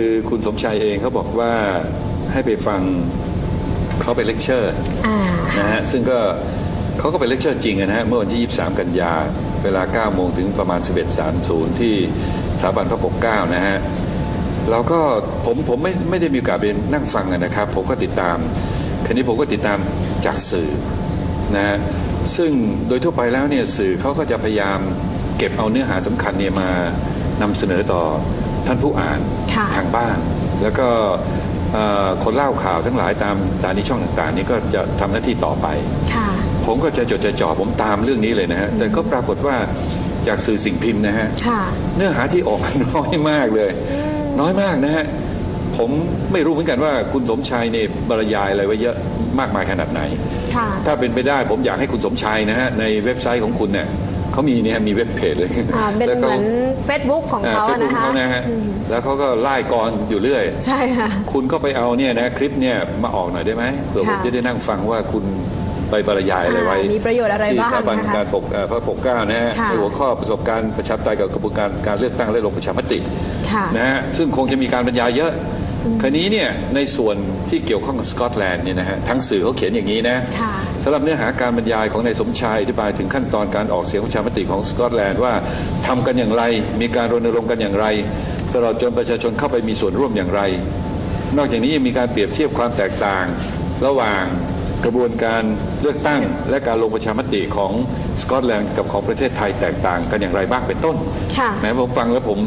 คือคุณสมชายเองเขาบอกว่าให้ไปฟังเขาไปเลคเชอร์อ่านะฮะซึ่งก็เขาก็ไปเลคเชอร์จริงอะนะฮะเมื่อวันที่ 23 กันยา เวลา 9 โมงถึงประมาณ 11.30 ที่สถาบันพระปกเกล้านะฮะแล้วก็ผมผมไม่ไม่ได้มีโอกาสไปนั่งฟังอะนะครับ ผมก็ติดตามคันนี้ผมก็ติดตามจากสื่อนะฮะซึ่งโดยทั่วไปแล้วเนี่ยสื่อเขาก็จะพยายามเก็บเอาเนื้อหาสำคัญเนี่ยมานำเสนอต่อ ท่านผู้อ่านค่ะทางบ้าน แล้วก็เอ่อคนเล่าข่าวทั้งหลายตามสถานีช่องต่างๆ นี่ก็จะทำหน้าที่ต่อไปค่ะผมก็จะจดจะจ่อผมตามเรื่องนี้เลยนะฮะ แต่ก็ปรากฏว่าจากสื่อสิ่งพิมพ์นะฮะค่ะเนื้อหาที่ออกมาน้อยมากเลย น้อยมากนะฮะ ผมไม่รู้เหมือนกันว่าคุณสมชายเนี่ยบรรยายอะไรไว้เยอะมากมายขนาดไหนค่ะถ้าเป็นไปได้ผมอยากให้คุณสมชายนะฮะในเว็บไซต์ของคุณเนี่ย เขามีเนี่ยมีเว็บเพจเลยอ่าเป็นแล้วเหก็มือน Facebook ของเขาเฟอะซบุ๊กนะคะเขานะฮะแล้วเขาก็ไล่กรอยู่เรื่อย ใช่ค่ะ คุณก็ไปเอาเนี่ยนะคลิปเนี่ยมาออกหน่อยได้ไหมเผื่อผมค่ะ จะได้นั่งฟังว่าคุณไปบรรยายอะไรไว้ อ่ามีประโยชน์อะไรที่บ้างสถาบันนะคะ การปกเอ่อพระปกเกล้านะฮะค่ะในหัวข้อประสบการณ์ประชาธิปไตยกับกระบวนการการเลือกตั้งและลงประชามติค่ะนะฮะซึ่งคงจะมีการบรรยายเยอะ คราวนี้เนี่ยในส่วนที่เกี่ยวข้องกับสกอตแลนด์เนี่ยนะฮะทั้งสื่อเขาเขียนอย่างนี้นะค่ะสำหรับเนื้อหาการบรรยายของนายสมชายอธิบายถึงขั้นตอนการออกเสียงประชามติของสกอตแลนด์ว่าทำกันอย่างไร มีการรณรงค์กันอย่างไร ตลอดจนประชาชนเข้าไปมีส่วนร่วมอย่างไร นอกจากนี้ยังมีการเปรียบเทียบความแตกต่าง ระหว่างกระบวนการเลือกตั้ง และการลงประชามติของสกอตแลนด์กับของประเทศไทยแตกต่างกันอย่างไรบ้างเป็นต้นค่ะแม้ผมฟังแล้วผม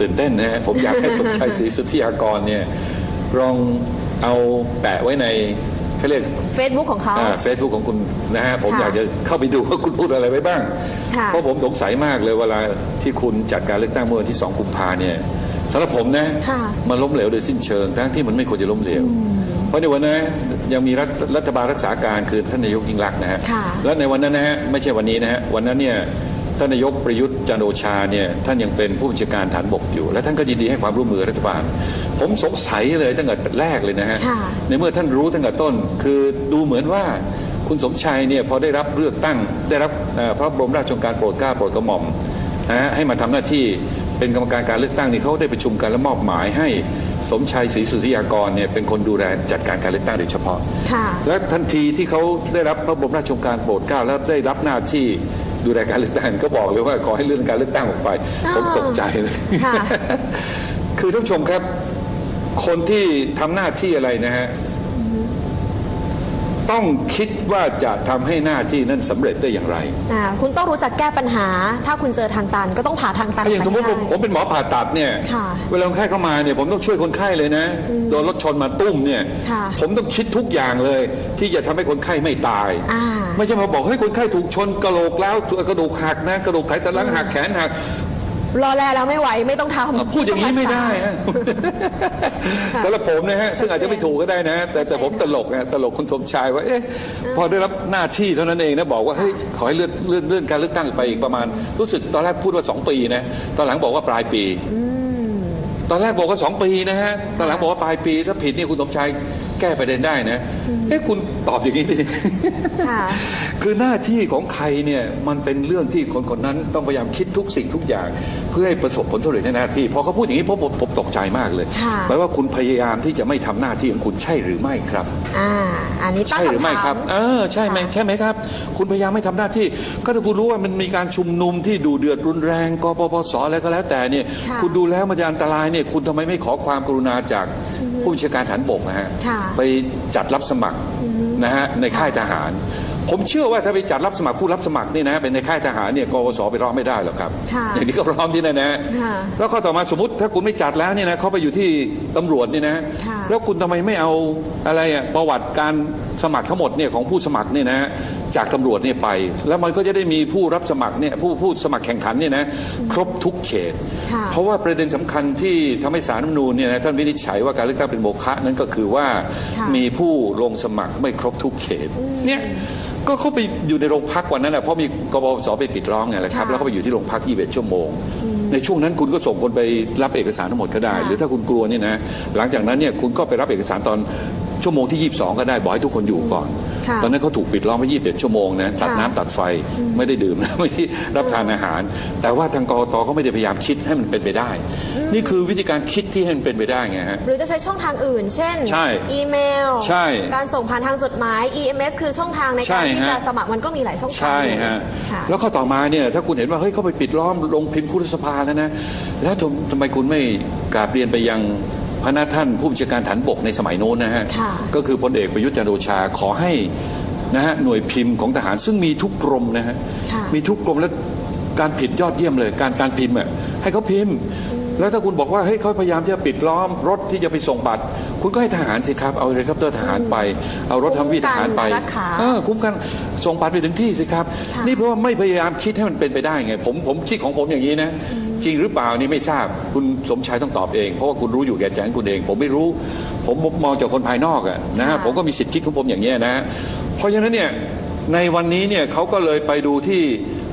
ตื่นเต้นนะฮะผมอยากให้สมชายศรีสุทธิยากรเนี่ยลองเอาแปะไว้ในเขาเรียก Facebook ของเขาเฟซบุ๊กของคุณนะฮะผมค่ะอยากจะเข้าไปดูว่าคุณพูดอะไรไว้บ้างค่ะเพราะผมสงสัยมากเลยเวลาที่คุณจัดการเลือกตั้งเมื่อวันที่ 2 กุมภาเนี่ยสำหรับผมนะค่ะมันล้มเหลวโดยสิ้นเชิง ทั้งที่มันไม่ควรจะล้มเหลว เพราะในวันนั้นยังมีรัฐรัฐบาลรักษาการคือท่านนายกยิ่งรักษณ์นะฮะค่ะและในวันนั้นนะฮะไม่ใช่วันนี้นะฮะวันนั้นเนี่ย ท่านนายกประยุทธ์จันทร์โอชาเนี่ยท่านยังเป็นผู้บัญชาการฐานบกอยู่ และท่านก็ยินดีให้ความร่วมมือรัฐบาล ผมสงสัยเลยตั้งแต่แรกเลยนะฮะค่ะในเมื่อท่านรู้ตั้งแต่ต้น คือดูเหมือนว่าคุณสมชัยเนี่ยพอได้รับเลือกตั้ง ได้รับเอ่อพระบรมราชโองการโปรดเกล้าโปรดกระหม่อมนะฮะให้มาทำหน้าที่เป็นกรรมการการเลือกตั้งนี่เขาได้ประชุมกันและมอบหมายให้สมชัยศรีสุทธิยากรเนี่ยเป็นคนดูแลจัดการการเลือกตั้งโดยเฉพาะค่ะและทันทีที่เขาได้รับพระบรมราชโองการโปรดเกล้าแล้วได้รับหน้าที่ ดูแลการเลือกตั้งก็บอกเลยว่าขอให้เลื่อนการเลือกตั้งออกไปอ้าวผมตกใจเลยค่ะคือท่านผู้ชมครับ คนที่ทำหน้าที่อะไรนะฮะ ต้องคิดว่าจะทำให้หน้าที่นั้นสำเร็จได้อย่างไรอ่าคุณต้องรู้จักแก้ปัญหา ถ้าคุณเจอทางตันก็ต้องผ่าทางตันถ้าอย่างสมมติไปผมผมเป็นหมอผ่าตัดเนี่ยค่ะเวลาคนไข้เข้ามาเนี่ยผมต้องช่วยคนไข้เลยนะ โดนรถชนมาตุ้มเนี่ยค่ะผมต้องคิดทุกอย่างเลย ที่จะทำให้คนไข้ไม่ตายอ่าไม่ใช่มาบอกเฮ้ยคนไข้ถูกชนกระโหลกแล้วกระดูกหักนะกระดูกไขสันหลังหักแขนหัก รอแลแล้วไม่ไหวไม่ต้องทำพูดอย่างนี้ไม่ได้ต้องรักษาฮะสำหรับผมนะฮะซึ่งอาจจะไม่ถูกก็ได้นะ แต่แต่ผมตลกนะตลกคุณสมชายว่าเอ๊ะพอได้รับหน้าที่เท่านั้นเองนะบอกว่าเฮ้ยขอให้เลื่อนเลื่อนเลื่อนการเลือกตั้งไปอีกประมาณ รู้สึกตอนแรกพูดว่าสองปีนะตอนหลังบอกว่าปลายปี ตอนแรกบอกว่าสองปีนะฮะตอนหลังบอกว่าปลายปี ถ้าผิดเนี่ยคุณสมชายแก้ประเด็นได้นะเอ๊ะคุณตอบอย่างนี้ดิ ค่ะคือหน้าที่ของใครเนี่ยมันเป็นเรื่องที่คนคนนั้นต้องพยายามคิดทุกสิ่งทุกอย่าง เพื่อให้ประสบผลสำเร็จในหน้าที่พอเขาพูดอย่างนี้ผมผมผมตกใจมากเลยค่ะแปลว่าคุณพยายามที่จะไม่ทำหน้าที่ของคุณใช่หรือไม่ครับอ่าอันนี้ตั้งใช่หรือคำไม่ถาครัมบเออใช่ไหมใช่ไหมครับ คุณพยายามไม่ทำหน้าที่ ก็ถ้าคุณรู้ว่ามันมีการชุมนุมที่ดูเดือดรุนแรงกปปสอะไรก็แล้วแต่เนี่ยค่ะคุณดูแล้วมันจะอันตรายเนี่ยคุณทำไมไม่ขอความกรุณาจากผู้บัญชาการฐานบกนะฮะค่ะไปจัดรับสมัครนะฮะในค่ายทหาร ผมเชื่อว่าถ้าไปจัดรับสมัครผู้รับสมัครนี่นะเป็นในค่ายทหารเนี่ยกปปสไปร้องไม่ได้หรอกครับค่ะอย่างนี้ก็ร้องที่นั่นนะค่ะแล้วข้อต่อมาสมมติถ้าคุณไม่จัดแล้วเนี่ยนะเขาไปอยู่ที่ตำรวจเนี่ยนะค่ะแล้วคุณทำไมไม่เอาอะไรอะประวัติการสมัครทั้งหมดเนี่ยของผู้สมัครเนี่ยนะ จากตำรวจเนี่ยไป แล้วมันก็จะได้มีผู้รับสมัครเนี่ยผู้ผู้สมัครแข่งขันเนี่ยนะครบทุกเขตค่ะเพราะว่าประเด็นสำคัญที่ทำให้สารรัฐธรรมนูญเนี่ยนะท่านวินิจฉัยว่าการเลือกตั้งเป็นโมฆะนั้นก็คือว่าค่ะมีผู้ลงสมัครไม่ครบทุกเขตเนี่ยก็เขาไปอยู่ในโรงพักวันนั้นแหละเพราะมีกบพศไปปิดร้องไงแหละครับค่ะแล้วก็ไปอยู่ที่โรงพัก21ชั่วโมง ในช่วงนั้นคุณก็ส่งคนไปรับเอกสารทั้งหมดก็ได้ค่ะหรือถ้าคุณกลัวเนี่ยนะหลังจากนั้นเนี่ยคุณก็ไปรับเอกสารตอนชั่วโมงที่ 22 ก็ได้บอกให้ทุกคนอยู่ก่อนค่ะ ตอนนั้นเขาถูกปิดล้อมไว้21ชั่วโมงนะตัดค่ะน้ำตัดไฟไม่ได้ดื่มไม่ได้รับทานอาหาร แต่ว่าทางกรตก็ไม่ได้พยายามคิดให้มันเป็นไปได้ นี่คือวิธีการคิดที่ให้มันเป็นไปได้ไงฮะหรือจะใช้ช่องทางอื่น เช่นใช่อีเมลใช่การส่งผ่านทางจดหมาย EMS คือช่องทางในใช่การที่ฮะจะสมัครมันก็มีหลายช่องทางใช่ฮะค่ะแล้วข้อต่อมาเนี่ยถ้าคุณเห็นว่าเฮ้ยเขาไปปิดล้อมลงพิมพ์คุรสภาแล้วนะแล้วทำทำไมคุณไม่กราบเรียนไปยัง พระนาท่านผู้บัญชาการฐานบกในสมัยโน้นนะฮะค่ะก็คือพลเอกประยุทธ์จันทร์โอชาขอให้นะฮะหน่วยพิมพ์ของทหารซึ่งมีทุกกรมนะฮะค่ะมีทุกกรมแล้วการผิดยอดเยี่ยมเลย การการพิมพ์อะให้เขาพิมพ์ แล้วถ้าคุณบอกว่าเฮ้ยเขาพยายามที่จะปิดล้อมรถที่จะไปส่งบัตร คุณก็ให้ทหารสิครับเอาเฮลิคอปเตอร์ทหารไป เอารถทำวิทหารไปคุ้มกันรักษาเออคุ้มกันส่งบัตรไปถึงที่สิครับค่ะนี่เพราะว่าไม่พยายามคิดให้มันเป็นไปได้ไง ผมผมคิดของผมอย่างนี้นะ จริงหรือเปล่านี่ไม่ทราบคุณสมชายต้องตอบเอง เพราะว่าคุณรู้อยู่แก่ใจของคุณเอง ผมไม่รู้ผมผมมองจากคนภายนอกอะนะฮะผมก็มีสิทธิ์คิดของผมอย่างนี้ยนะฮะเพราะฉะนั้นเนี่ยในวันนี้เนี่ยเขาก็เลยไปดูที่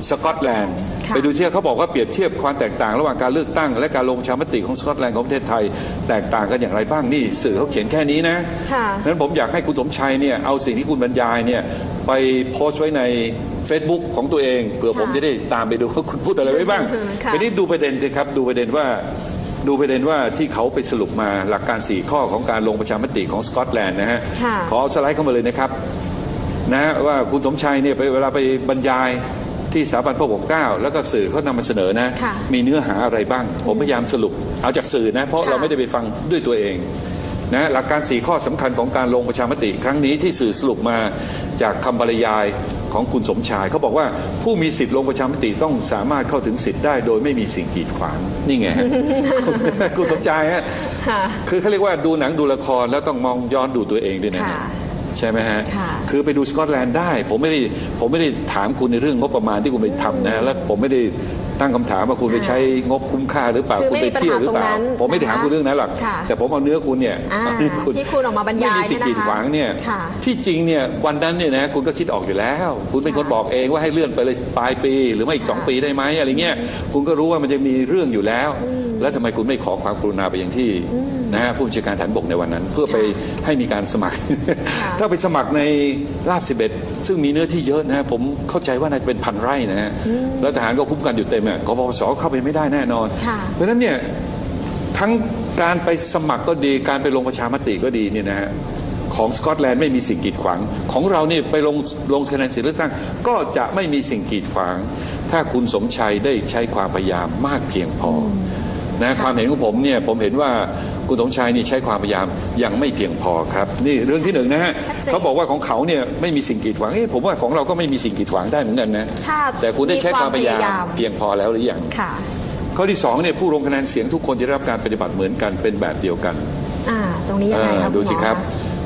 สกอตแลนด์ค่ะ ไปดูเทียบเขาบอกว่าเปรียบเทียบความแตกต่างระหว่างการเลือกตั้ง และการลงประชามติของสกอตแลนด์ของประเทศไทย แตกต่างกันอย่างไรบ้างนี่สื่อเขาเขียนแค่นี้นะค่ะนั้นผมอยากให้คุณสมชัยเนี่ยเอาสิ่งที่คุณบรรยายเนี่ยไปโพสต์ไว้ใน Facebook ของตัวเองเผื่อผมค่ะจะได้ตามไปดูว่าคุณพูดอะไรไว้บ้างค่ะทีนี้ดูประเด็นสิครับดูประเด็นว่าดูประเด็นว่าที่เขาไปสรุปมาหลักการ 4 ข้อของการลงประชามติของสกอตแลนด์นะฮะค่ะขอเอาสไลด์เข้ามาเลยนะครับนะฮะว่าคุณสมชัยเนี่ยไปเวลาไปบรรยาย ที่สถาบันพระปกเกล้าแล้วก็สื่อเขานำมาเสนอนะ ค่ะมีเนื้อหาอะไรบ้าง ผมพยายามสรุป เอาจากสื่อนะ เพราะค่ะ เราไม่ได้ไปฟังด้วยตัวเองนะหลักการ 4 ข้อสำคัญของการลงประชามติ ครั้งนี้ที่สื่อสรุปมาจากคำบรรยายของคุณสมชายเขาบอกว่าผู้มีสิทธิ์ลงประชามติต้องสามารถเข้าถึงสิทธิ์ได้ โดยไม่มีสิ่งกีดขวางนี่ไงฮะ คุณสมชายฮะ ค่ะ คือเขาเรียกว่าดูหนังดูละครแล้วต้องมองย้อนดูตัวเองด้วยนะ ค่ะ ใช่ไหมฮะค่ะคือไปดูสกอตแลนด์ได้ ผมไม่ได้ผมไม่ได้ถามคุณในเรื่องงบประมาณที่คุณไปทำนะแล้วผมไม่ได้ตั้งคำถามว่าคุณไปใช้งบคุ้มค่าหรือเปล่าคือคุณไม่ไปมีปัญเที่ยวหาหรือเปล่าตรงนั้นผมไม่ได้ถามนะคะคุณเรื่องนั้นหรอกค่ะแต่ผมเอาเนื้อคุณเนี่ยอ่าเอาเนื้อคุณที่คุณออกมาบรรยายไม่มีสิ่งเนี่ยนะคะกีดขวางเนี่ยค่ะที่จริงเนี่ยวันนั้นเนี่ยนะคุณก็คิดออกอยู่แล้ว คุณเป็นคนบอกเองว่าให้เลื่อนไปเลยปลายปี หรือไม่อีกสองค่ะปีได้ไหมอะไรเงี้ยคุณก็รู้ว่ามันจะมีเรื่องอยู่แล้ว แล้วทำไมคุณไม่ขอความกรุณาไปอย่างที่ นะฮะผู้บัญชาการฐานบกในวันนั้น เพื่อไปให้มีการสมัคร ถ้าไปสมัครในราบสิบเอ็ดซึ่งมีเนื้อที่เยอะนะฮะผมเข้าใจว่าน่าจะเป็นพันไร่นะฮะแล้วทหารก็คุ้มกันอยู่เต็มอะกปปสเข้าไปไม่ได้แน่นอนค่ะเพราะฉะนั้นเนี่ยทั้งการไปสมัครก็ดีการไปลงประชามติก็ดีเนี่ยนะฮะของสกอตแลนด์ไม่มีสิ่งกีดขวาง ของเราเนี่ยไปลงลงคะแนนเสียงเลือกตั้ง ก็จะไม่มีสิ่งกีดขวาง ถ้าคุณสมชัยได้ใช้ความพยายามมากเพียงพอ นะความเห็นของผมเนี่ยผมเห็นว่าคุณสมชัยนี่ใช้ความพยายามยังไม่เพียงพอครับ นี่เรื่องที่หนึ่งนะฮะชัดเจนเขาบอกว่าของเขาเนี่ยไม่มีสิ่งกีดขวางเอ้ผมว่าของเราก็ไม่มีสิ่งกีดขวางได้เหมือนกันนะถ้าแต่คุณได้ใช้ความพยายามมีความพยายามเพียงพอแล้วหรือยังค่ะข้อที่สองเนี่ยผู้ลงคะแนนเสียงทุกคนจะได้รับการปฏิบัติเหมือนกันเป็นแบบเดียวกันอ่าตรงนี้ยังไงเออครับดูณหมอสิครับ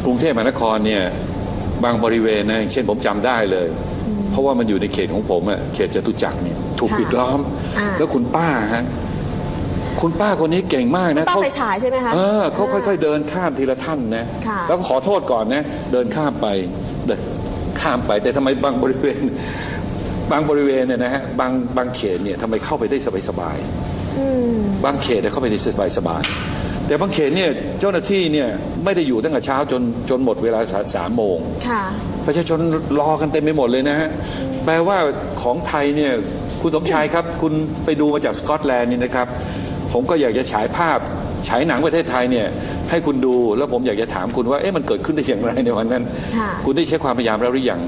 กรุงเทพมหานครเนี่ยบางบริเวณนะอย่างเช่นผมจำได้เลย เพราะว่ามันอยู่ในเขตของผมอะเขตจตุจักรเนี่ยถูกค่ะปิดล้อมอ่าแล้วคุณป้าฮะ คุณป้าคนนี้เก่งมากนะป้าเขาไฟฉายใช่ไหมคะเออเขาค่อยๆเดินข้ามทีละท่านนะค่ะแล้วก็ขอโทษก่อนนะ เดินข้ามไปเดินข้ามไปแต่ทำไมบางบริเวณ บางบริเวณเนี่ยนะฮะบางบางเขตเนี่ยทำไมเข้าไปได้สบายๆบางเขตเนี่ยเข้าไปได้สบายๆแต่บางเขตเนี่ยเจ้าหน้าที่เนี่ยไม่ได้อยู่ตั้งแต่เช้าจนจนหมดเวลาสามโมงค่ะประชาชนรอกันเต็มไปหมดเลยนะฮะแปลว่าของไทยเนี่ยคุณสมชายครับ คุณไปดูมาจากสกอตแลนด์นี่นะครับ ผมก็อยากจะฉายภาพฉายหนังประเทศไทยเนี่ยให้คุณดูแล้วผมอยากจะถามคุณว่าเอ๊ะมันเกิดขึ้นได้อย่างไรในวันนั้นค่ะคุณได้ใช้ความพยายามแล้วหรือยัง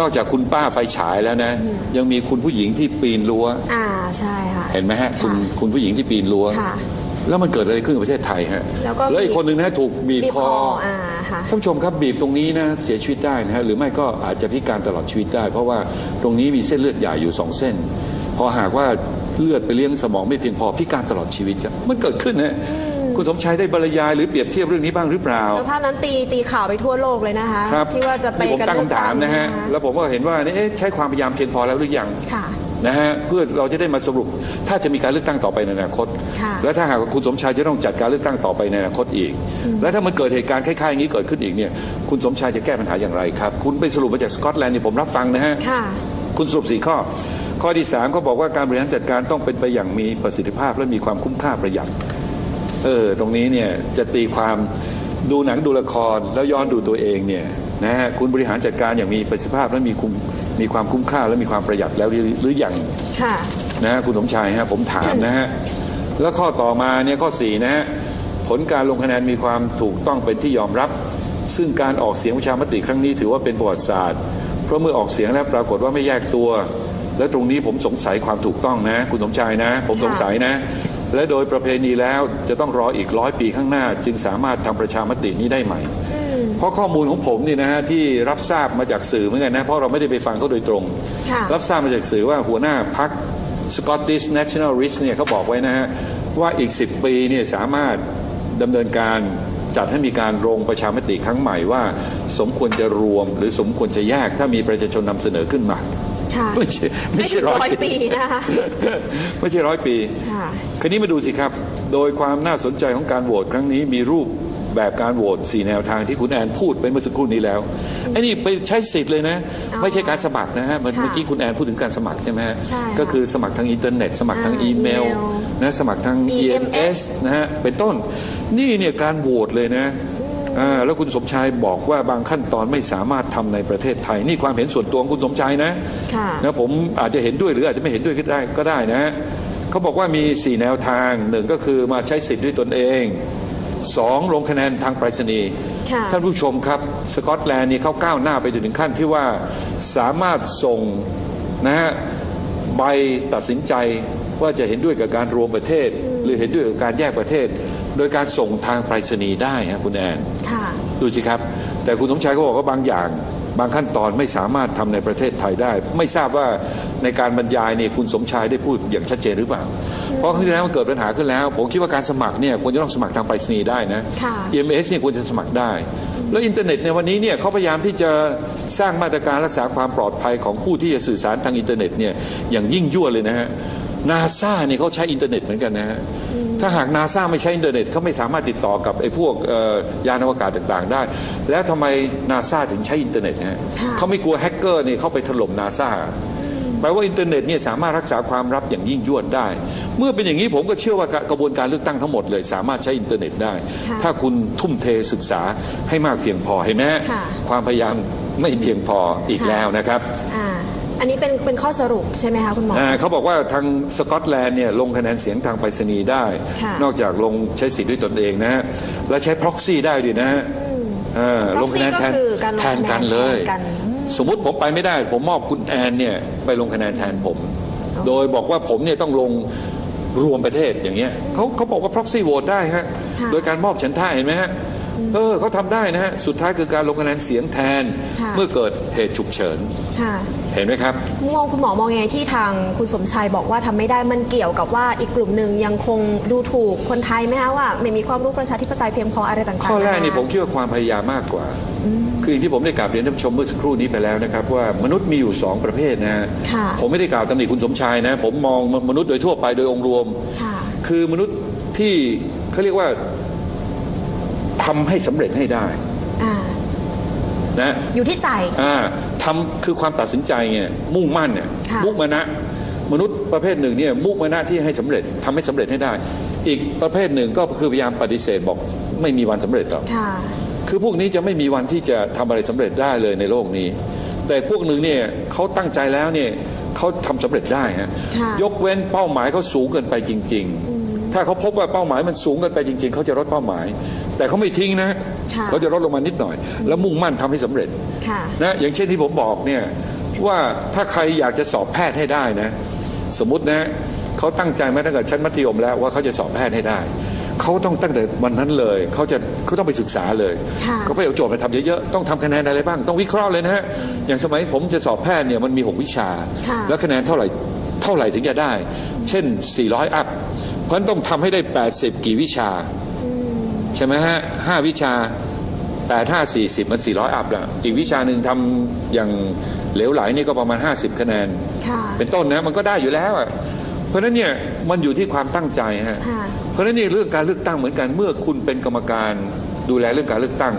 นอกจากคุณป้าไฟฉายแล้วนะ ยังมีคุณผู้หญิงที่ปีนรั้วอ่าใช่ค่ะเห็นไหมฮะคุณค่ะคุณผู้หญิงที่ปีนรั้วค่ะแล้วมันเกิดอะไรขึ้นกับประเทศไทยฮะแล้วก็แล้วอีกบีบคนหนึ่งนะถูกบีบบีบคคอออ่าค่ะท่านผู้ชมครับบีบตรงนี้นะเสียชีวิตได้นะฮะหรือไม่ก็อาจจะพิการตลอดชีวิตได้ เพราะว่าตรงนี้มีเส้นเลือดใหญ่อยู่สองเส้นพอหากว่า เลือดไปเลี้ยงสมองไม่เพียงพอพิการตลอดชีวิตครับมันเกิดขึ้นนะคุณสมชายได้บรรยายหรือเปรียบเทียบเรื่องนี้บ้างหรือเปล่าแล้วภาพนั้นตีตีข่าวไปทั่วโลกเลยนะคะครับที่ว่าจะไปนี่ผมกันตั้งคำถามนะฮะเลือกตั้งแล้วผมก็เห็นว่านี่เอ๊ะใช้ความพยายามเพียงพอแล้วหรือยังค่ะนะฮะเพื่อเราจะได้มาสรุปถ้าจะมีการเลือกตั้งต่อไปในอนาคตค่ะและถ้าหากว่าคุณสมชายจะต้องจัดการเลือกตั้งต่อไปในอนาคตอีก และถ้ามันเกิดเหตุการณ์คล้ายๆอย่างนี้เกิดขึ้นอีกเนี่ยคุณสมชายจะแก้ปัญหาอย่างไรครับ คุณไปสรุปมาจากสกอตแลนด์เนี่ยผมรับฟังนะฮะค่ะคุณสรุปสี่ข้อ ข้อที่สามเขาบอกว่าการบริหารจัดการต้องเป็นไปอย่างมีประสิทธิภาพและมีความคุ้มค่าประหยัด เออ ตรงนี้เนี่ยจะตีความดูหนังดูละครแล้วย้อนดูตัวเองเนี่ยนะฮะคุณบริหารจัดการอย่างมีประสิทธิภาพและมีคุ้มมีความคุ้มค่าและมีความประหยัดแล้วหรือหรือยังค่ะนะฮะคุณสมชายฮะผมถามนะฮะแล้วข้อต่อมาเนี่ยข้อ4นะฮะผลการลงคะแนนมีความถูกต้องเป็นที่ยอมรับ ซึ่งการออกเสียงประชามติครั้งนี้ถือว่าเป็นประวัติศาสตร์ เพราะเมื่อออกเสียงแล้วปรากฏว่าไม่แยกตัว และตรงนี้ผมสงสัยความถูกต้องนะ คุณสมชายนะ ผมสงสัยนะ และโดยประเพณีแล้วจะต้องรออีกร้อยปีข้างหน้า จึงสามารถทำประชามตินี้ได้ใหม่ เพราะข้อมูลของผมนี่นะฮะที่รับทราบมาจากสื่อเหมือนกันนะเพราะเราไม่ได้ไปฟังเขาโดยตรงค่ะรับทราบมาจากสื่อว่าหัวหน้าพัก Scottish Nationalist เนี่ยเขาบอกไว้นะฮะว่าอีก 10 ปีเนี่ยสามารถดำเนินการจัดให้มีการลงประชามติครั้งใหม่ว่า สมควรจะรวมหรือสมควรจะแยกถ้ามีประชาชนนำเสนอขึ้นมา ค่ะไม่ใช่ไม่ไม่ใช่ถึงร้ร้ออยยปีปีนะคะไม่ใช่ร้อยปีค่ะคราวนี้มาดูสิครับ โดยความน่าสนใจของการโหวตครั้งนี้มีรูปแบบการโหวตสี่แนวทางที่คุณแอนพูดไปเมื่อสักครู่นี้แล้วไอ้นี่ไปใช้สิทธิ์เลยนะอ๋อไม่ใช่การสมัครนะฮะเมื่อค่ะเมื่อกี้คุณแอนพูดถึงการสมัครใช่ไหมฮะใช่ค่ะก็คือสมัครทางอินเทอร์เน็ต สมัครทางอ่าอีเมลอีเมลนะสมัครทาง EMS EMS นะฮะเป็นต้นนี่เนี่ยการโหวตเลยนะอ่า แล้วคุณสมชายบอกว่าบางขั้นตอนไม่สามารถทำในประเทศไทย นี่ความเห็นส่วนตัวของคุณสมชายนะค่ะนะผมอาจจะเห็นด้วยหรืออาจจะไม่เห็นด้วยก็ได้ก็ได้นะฮะเขาบอกว่ามี 4 แนวทางหนึ่งก็คือมาใช้สิทธิ์ด้วยตนเองสองลงคะแนนทางไปรษณีย์ค่ะท่านผู้ชมครับสกอตแลนด์นี่เขาก้าวหน้าไปจนถึงขั้นที่ว่าสามารถส่งนะฮะใบตัดสินใจว่าจะเห็นด้วยกับการรวมประเทศ หรือเห็นด้วยกับการแยกประเทศ โดยการส่งทางไปรษณีย์ได้ฮะคุณแอนค่ะดูสิครับ แต่คุณสมชายก็บอกว่าบางอย่าง บางขั้นตอนไม่สามารถทำในประเทศไทยได้ ไม่ทราบว่าในการบรรยายเนี่ยคุณสมชายได้พูดอย่างชัดเจนหรือเปล่า เพราะครั้งที่แล้วมันเกิดปัญหาขึ้นแล้ว ผมคิดว่าการสมัครเนี่ยควรจะต้องสมัครทางไปรษณีย์ได้นะค่ะ EMS เนี่ยควรจะสมัครได้ แล้วอินเทอร์เน็ตในวันนี้เนี่ยเขาพยายามที่จะสร้างมาตรการรักษาความปลอดภัยของผู้ที่จะสื่อสารทางอินเทอร์เน็ตเนี่ยอย่างยิ่งยวดเลยนะฮะ นาซาเนี่ยเขาใช้อินเทอร์เน็ตเหมือนกันนะฮะถ้าหากนาซาไม่ใช้อินเทอร์เน็ตเขาไม่สามารถติดต่อกับไอ้พวกเอ่อยานอวกาศต่างๆ ได้ แล้วทำไมนาซาถึงใช้อินเทอร์เน็ตฮะค่ะเขาไม่กลัวแฮกเกอร์เนี่ยเข้าไปถล่มนาซาแปลว่าอินเทอร์เน็ตเนี่ยสามารถรักษาความลับอย่างยิ่งยวดได้ เมื่อเป็นอย่างนี้ผมก็เชื่อว่ากระบวนการเลือกตั้งทั้งหมดเลย สามารถใช้อินเทอร์เน็ตได้ค่ะถ้าคุณทุ่มเทศึกษาให้มากเพียงพอเห็นไหมฮะค่ะความพยายามไม่เพียงพออีกค่ะแล้วนะครับ อ่าอันนี้เป็นเป็นข้อสรุปใช่ไหมคะคุณหมออ่าเขาบอกว่าทางสกอตแลนด์เนี่ยลงคะแนนเสียงทางไปรษณีย์ได้ ค่ะ นอกจากลงใช้สิทธิ์ด้วยตนเองนะฮะและใช้ proxy ได้ด้วยนะฮะอ่าลงคะแนนแทนก็คือการลงแทนกันเลยแทนกัน สมมุติผมไปไม่ได้ ผมมอบคุณแอนเนี่ยไปลงคะแนนแทนผม โดยบอกว่าผมเนี่ยต้องลงรวมประเทศอย่างเงี้ยเขาเขาบอกว่า proxy vote ได้ฮะ ค่ะ โดยการมอบฉันท่าเห็นไหมฮะ เออเขาทำได้นะฮะ สุดท้ายคือการลงคะแนนเสียงแทนค่ะ เมื่อเกิดเหตุฉุกเฉิน ค่ะเห็นไหมครับ มองคุณหมอมองยังไงที่ทางคุณสมชัยบอกว่าทำไม่ได้มันเกี่ยวกับว่าอีกกลุ่มหนึ่งยังคงดูถูกคนไทยไหมคะว่า ไม่มีความรู้ประชาธิปไตยเพียงพออะไรต่างๆข้อแรกนี่าาผมคิดว่าความพยายามมากกว่า คืออย่างที่ผมได้กล่าวเรียนท่านผู้ชมเมื่อสักครู่นี้ไปแล้วนะครับ ว่ามนุษย์มีอยู่สองประเภทนะฮะค่ะผมไม่ได้กล่าวตำหนิคุณสมชายนะ ผมมองมนุษย์โดยทั่วไปโดยองค์รวม ค่ะ คือมนุษย์ที่เขาเรียกว่า ทำให้สำเร็จให้ได้อ่านะอยู่ที่ใจ อ่าทำคือความตัดสินใจเนี่ยมุ่งมั่นเนี่ยค่ะ มุมานะมนุษย์ประเภทหนึ่งเนี่ยมุมานะที่ให้สำเร็จทำให้สำเร็จให้ได้ อีกประเภทหนึ่งก็คือพยายามปฏิเสธบอกไม่มีวันสำเร็จหรอก ค่ะ คือพวกนี้จะไม่มีวันที่จะทำอะไรสำเร็จได้เลยในโลกนี้ แต่พวกหนึ่งเนี่ยเขาตั้งใจแล้วเนี่ยเขาทำสำเร็จได้ฮะค่ะ ยกเว้นเป้าหมายเขาสูงเกินไปจริง ๆ ถ้าเขาพบว่าเป้าหมายมันสูงเกินไปจริง ๆ เขาจะลดเป้าหมาย แต่เขาไม่ทิ้งนะ ค่ะเขาจะลดลงมานิดหน่อย แล้วมุ่งมั่นทำให้สำเร็จค่ะ นะอย่างเช่นที่ผมบอกเนี่ยว่าถ้าใครอยากจะสอบแพทย์ให้ได้นะ สมมตินะเขาตั้งใจมาตั้งแต่ชั้นมัธยมแล้วว่าเขาจะสอบแพทย์ให้ได้ เขาต้องตั้งแต่วันนั้นเลยเขาจะเขาต้องไปศึกษาเลย ค่ะเขาไปเอาโจทย์มาทำเยอะๆ ต้องทำคะแนนอะไรบ้าง ต้องวิเคราะห์เลยนะฮะ อย่างสมัยผมจะสอบแพทย์เนี่ยมันมี 6 วิชา ค่ะแล้วคะแนนเท่าไหร่เท่าไหร่ถึงจะได้ เช่น 400 อัพ เพราะฉะนั้นต้องทำให้ได้ 80 กี่วิชา ใช่ไหมฮะห้าวิชาแปดห้าสี่สิบมันสี่ร้อยอัพแล้วอีกวิชาหนึ่งทำอย่างเหลวไหลนี่ก็ประมาณ 50 คะแนนค่ะเป็นต้นนะมันก็ได้อยู่แล้วอะเพราะฉะนั้นเนี่ยมันอยู่ที่ความตั้งใจฮะค่ะเพราะฉะนั้นนี่เรื่องการเลือกตั้งเหมือนกันเมื่อคุณเป็นกรรมการดูแลเรื่องการเลือกตั้ง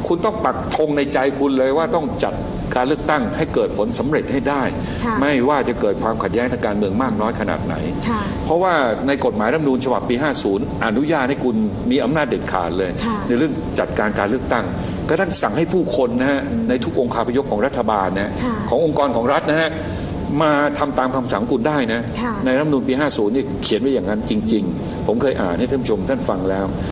ค่ะคุณต้องปักธงในใจคุณเลยว่าต้องจัดการเลือกตั้งให้เกิดผลสำเร็จให้ได้ค่ะไม่ว่าจะเกิดความขัดแย้งทางการเมืองมากน้อยขนาดไหนค่ะเพราะว่าในกฎหมายรัฐธรรมนูญฉบับปี 50 อนุญาตให้คุณมีอำนาจเด็ดขาดเลยค่ะในเรื่องจัดการการเลือกตั้งก็ทั้งสั่งให้ผู้คนนะฮะในทุกองค์คาพยพของรัฐบาลนะค่ะขององค์กรของรัฐนะฮะมาทำตามคำสั่งคุณได้นะค่ะในรัฐธรรมนูญปี 50 นี่เขียนไว้อย่างนั้นจริง ๆ ผมเคยอ่านให้ท่านผู้ชมท่านฟังแล้ว